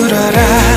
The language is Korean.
울어라